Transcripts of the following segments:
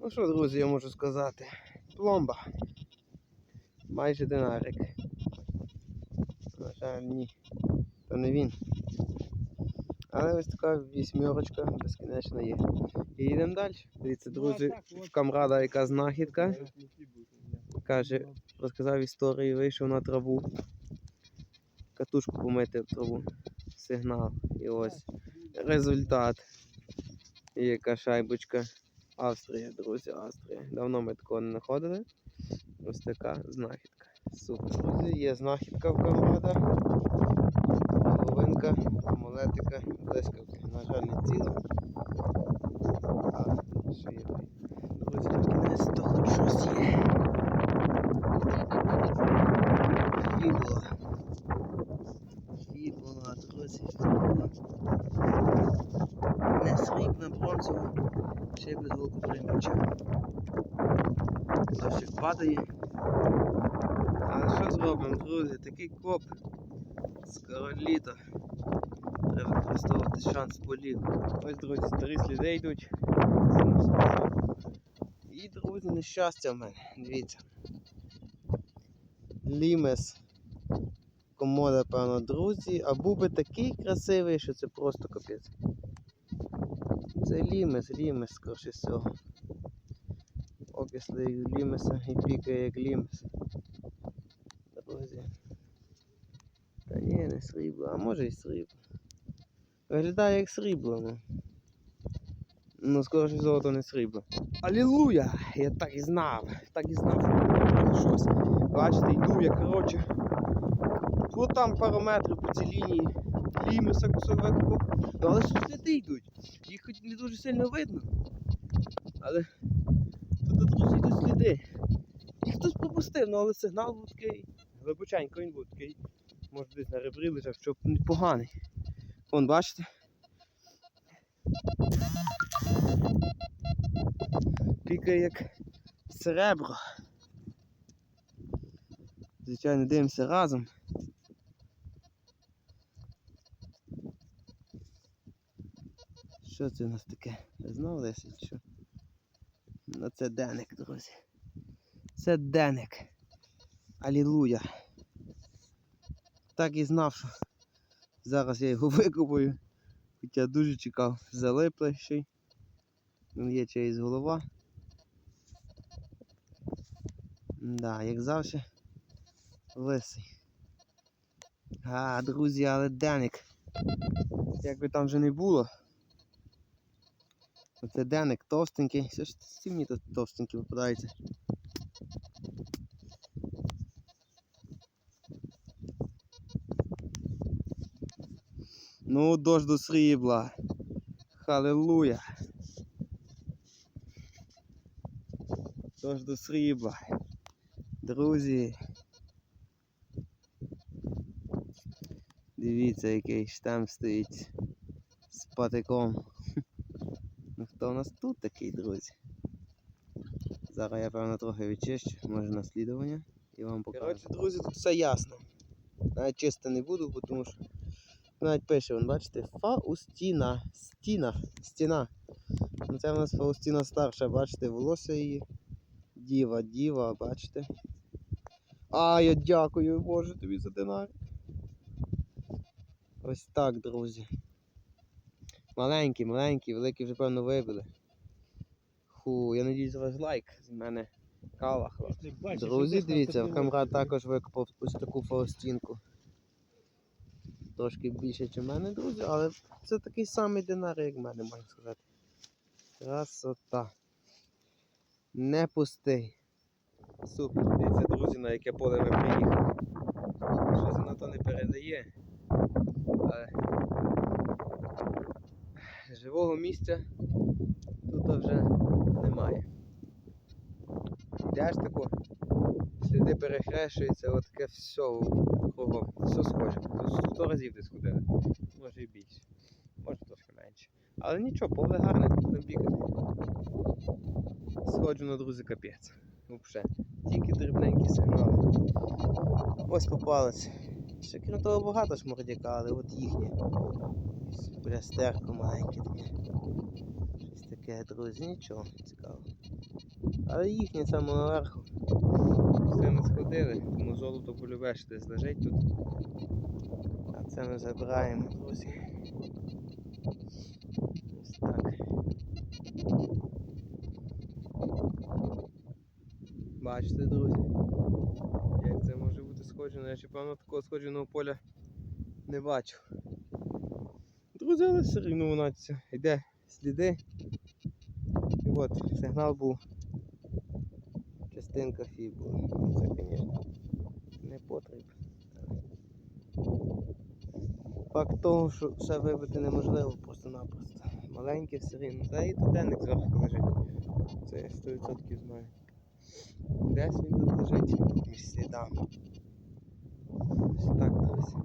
Ну що, друзі, я можу сказати? Пломба. Майже динарик. На жаль, ні. То не він. Але ось така вісьмерочка безкінечна є. І йдемо далі. Дивіться, друзі, в камрада яка знахідка. Каже, розказав історію, вийшов на траву. Катушку помити в траву. Сигнал. І ось результат. І яка шайбочка. Австрія, друзі, Австрія. Давно ми такого не знаходили. Ось така знахідка. Супер. Друзі, є знахідка в камрада. Половинка, амулетика, блискавки. На жаль, не ціла. Друзі, на кінець то хоч є. Друзі. Не срібна, бронзова. Й без волкоприміча. Дощик падає. Але що зробимо, друзі? Такий коп. Скоро літо. Треба використовувати шанс полів. Ось, друзі, старі сліди йдуть. І, друзі, нещастя в мене. Дивіться. Лімес. Комода, певно, друзі. А був би такий красивий, що це просто капець. Це лімес, лімес, скорше всього. Окислий лімеса і пікає як лімес. Друзі. Та ні, не срібло, а може і срібло. Виглядає як срібло, ну. Ну, скоріше всього, то не срібло. Алілуя! Я так і знав, так і знав, що щось. Бачите, йду я, коротше. Ну там пару метрів по цій лінії лімеса кусок. Ну, але що сліди йдуть. Їх хоч не дуже сильно видно. Але тут, друзі, йдуть сліди. Їх хтось пропустив, ну але сигнал був такий. Глибоченько він був такий. Може десь на ребрі лежав, щоб непоганий. Вон, бачите? Пікає як серебро. Звичайно, дивимося разом. Що це у нас таке? Десь чи що? Ну це деник, друзі. Це деник. Алілуя. Так і знав, що зараз я його викупую. Хоча дуже чекав. Залиплий ще Є чиїсь голова. Да, як завжди, лисий. А, друзі, але деник. Як би там вже не було. Оце деник товстенький. Все ж всі мені тут товстенькі випадаються. Ну, дощ до срібла. Халилуя. Дощ до срібла. Друзі. Дивіться, який штамп стоїть з патиком. Хто у нас тут такий, друзі? Зараз я певно трохи відчищу, може наслідування і вам покажу. Коротше, друзі, тут все ясно. Навіть чисто не буду, бо тому що навіть пише, вон, бачите, Фаустіна. Стіна. Стіна. Ну це в нас Фаустіна старша, бачите, волосся її. Діва, діва, бачите. А, я дякую, Боже, тобі за динар. Ось так, друзі. Маленькі, маленькі, великі вже певно вибили. Ху, я надіюсь, ваш лайк з мене кава. хлопці. Друзі, дивіться, камрад також викопав ось таку фаустінку. Трошки більше, ніж в мене, друзі, але це такий самий динар, як в мене, можна сказати. Красота. Не пустий. Супер. Дивіться, друзі, на яке поле ви приїхали. Щось воно то не передає. Але живого місця тут вже немає. Йдеш тако, сліди перехрещуються, от таке все кругом, все схоже. Сто разів десь ходили, може і більше, може трошки менше. Але нічого, поле гарне, тут будемо бігати. Сходжу на друзі капець. Взагалі. Тільки дрібненькі сигнали. Ось попалась. Ще крім того багато шмурдяка, але от їхнє. Прястерко маленьке таке. Щось таке, друзі, нічого цікавого. Але їхнє саме наверху. Все ми сходили, тому золото полюбеш десь лежить тут. А це ми забираємо, друзі. Ось так. Бачите, друзі, як це може бути сходжено. Я ще певно такого сходженого поля не бачив. Все рівно воно це йде сліди. І от сигнал був. Частинка фібули. Це, звісно, не потрібно. Факт того, що все вибити неможливо просто-напросто. Маленьке все рівно. Та і tudенник зверху лежить. Це я 100% знаю. Десь він тут лежить між слідами. Ось так, друзі.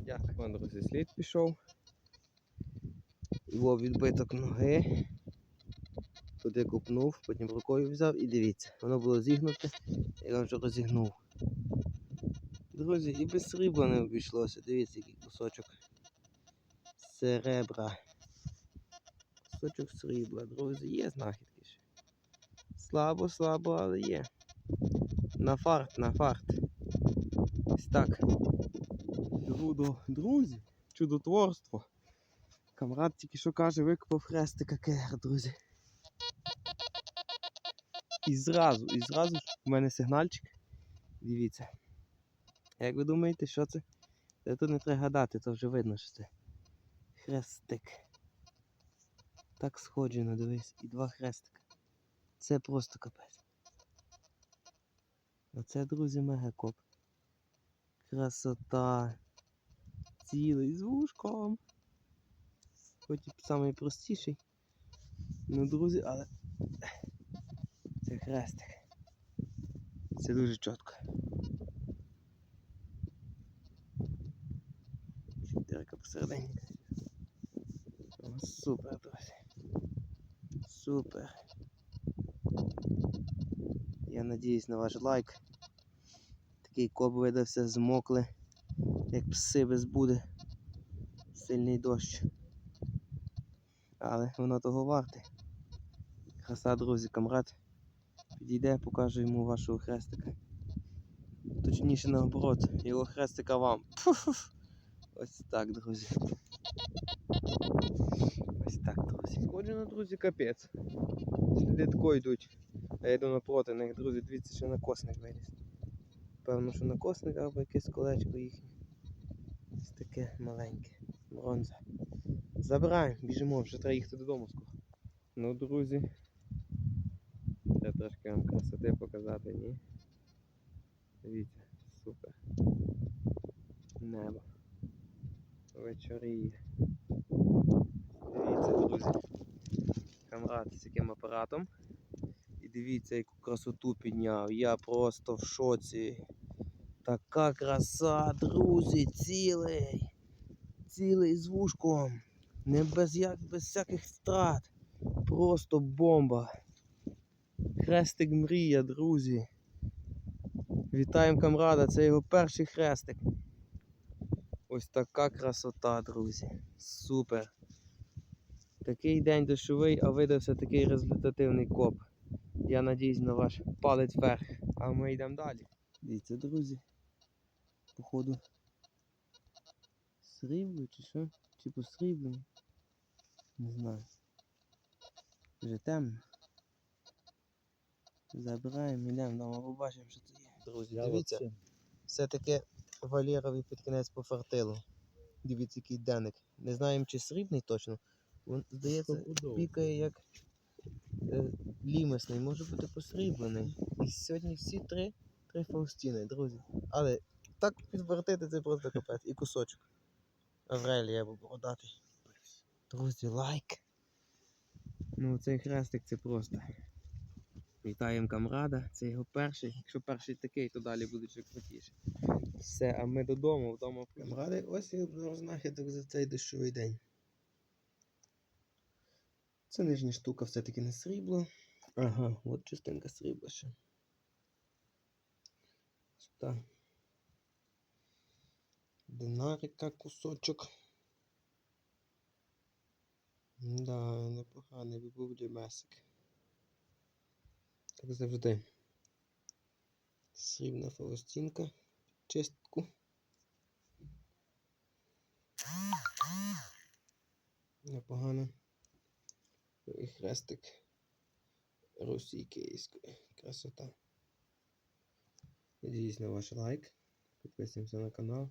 Шмордяк. Вон, друзі, слід пішов. Його відбиток ноги. Тут я купнув, потім рукою взяв і дивіться, воно було зігнуте, я вже розігнув. Друзі, і без срібла не обійшлося. Дивіться, який кусочок серебра. Кусочок срібла, друзі, є знахідки ще. Слабо, слабо, але є. На фарт, на фарт. Ось так. Чудо, друзі, чудотворство. Камрад тільки що каже, викопав хрестика КР, друзі. І зразу, і зразу ж у мене сигнальчик. Дивіться. Як ви думаєте, що це? Та тут не треба гадати, то вже видно, що це хрестик. Так сходжено, дивись, і два хрестика. Це просто капець. Оце, друзі, мегакоп. Красота. Цілий з вушком. Хоч самий. Ну, друзі, але це хрестик. Це дуже чітко. Дірка посередині. Супер, друзі. Супер. Я надіюсь на ваш лайк. Такий коп видався, змокли, як пси без буде. Сильний дощ. Але воно того варте. Краса, друзі, камрад. Підійде, покажу йому вашого хрестика. Точніше наоборот, його хрестика вам. Пф-ф-ф. Ось так, друзі. Ось так, друзі. Сходжено, друзі, капець. Сліди тако йдуть. А я йду напроти них, друзі, дивіться, що накосник виліз. Певно, що накосник або якесь колечко їхнє. Ось таке маленьке. Бронза. Забираємо, біжимо, вже треба їхати додому скоро. Ну, друзі. Ще трошки вам красоти показати, ні? Дивіться, супер. Небо. Вечоріє. Дивіться, друзі. Камрад з яким апаратом. І дивіться, яку красоту підняв. Я просто в шоці. Така краса, друзі, цілий. Цілий з вушком. Не без, як, без всяких страт. Просто бомба. Хрестик мрія, друзі. Вітаємо камрада, це його перший хрестик. Ось така красота, друзі. Супер. Такий день дощовий, а видався такий результативний коп. Я надіюсь на ваш палець вверх. А ми йдемо далі. Дивіться, друзі. Походу. Срібло чи що? Чи посріблені? Не знаю. Вже темно. Забираємо, йдемо, дома побачимо, що це є. Друзі, дивіться, все-таки Валєрові під кінець пофартило. Дивіться, який денник. Не знаємо, чи срібний точно. Він, здається, пікає як е, лімесний, може бути посріблений. І сьогодні всі три, три Фаустіни, друзі. Але так підвертити це просто капець. І кусочок. Аврелія або бородатий. Друзі, лайк. Ну цей хрестик це просто. Вітаємо камрада, це його перший. Якщо перший такий, то далі буде ще крутіше. Все, а ми додому, вдома. Камради, ось і знахідок за цей дощовий день. Це нижня штука все-таки не срібло. Ага, от частинка срібла ще. Так. Динарика кусочок. Да, непоганий би був лімесик. Так завжди. Срібна форостінка. Чистку. Непогано. І хрестик Русі Київської. Красота. Надіюсь на ваш лайк. Підписуємося на канал.